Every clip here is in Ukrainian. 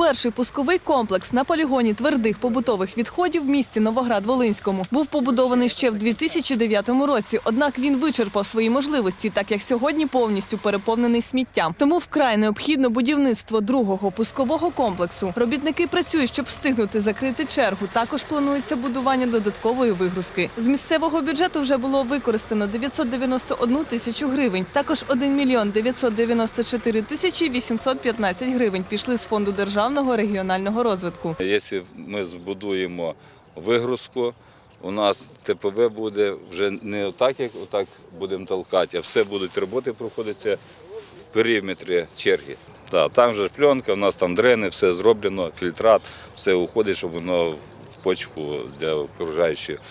Перший пусковий комплекс на полігоні твердих побутових відходів в місті Новоград-Волинському був побудований ще в 2009 році. Однак він вичерпав свої можливості, так як сьогодні повністю переповнений сміттям. Тому вкрай необхідно будівництво другого пускового комплексу. Робітники працюють, щоб встигнути закрити чергу. Також планується будування додаткової вигрузки. З місцевого бюджету вже було використано 991 тисячу гривень. Також 1 мільйон 994 тисячі 815 гривень пішли з фонду державного регіонального розвитку. Якщо ми збудуємо вигрузку, у нас ТПВ буде вже не отак, як отак будемо толкати, а все будуть роботи проходитися в периметрі черги. Так, там же пленка, у нас там дрени, все зроблено, фільтрат, все уходить, щоб воно в почву для окружаючого е,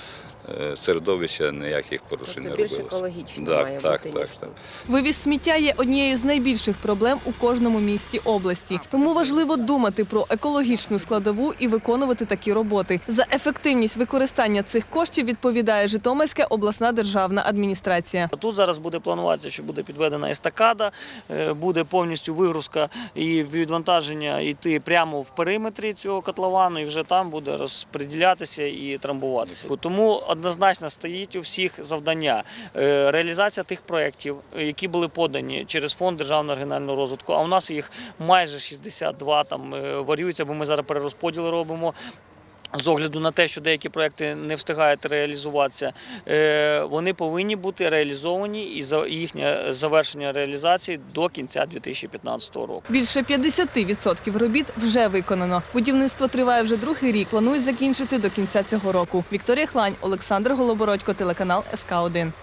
середовища ніяких порушень не Тобто більш екологічно Так, має так, бути, так, так. Вивіз сміття є однією з найбільших проблем у кожному місті області. Тому важливо думати про екологічну складову і виконувати такі роботи. За ефективність використання цих коштів відповідає Житомирська обласна державна адміністрація. Тут зараз буде плануватися, що буде підведена естакада, е, буде повністю вигрузка і відвантаження йти прямо в периметрі цього котловану, і вже там буде розподілятися і трамбуватися. Тому однозначно стоїть у всіх завдання е, реалізація тих проєктів, які були подані через фонд державного регіонального розвитку. А у нас їх майже 62 там е, варіюються, бо ми зараз перерозподіли робимо. З огляду на те, що деякі проекти не встигають реалізуватися, е, вони повинні бути реалізовані і за їхнє завершення реалізації до кінця 2015 року. Більше 50% робіт вже виконано. Будівництво триває вже другий рік. Планують закінчити до кінця цього року. Вікторія Хлань, Олександр Голобородько, телеканал СК 1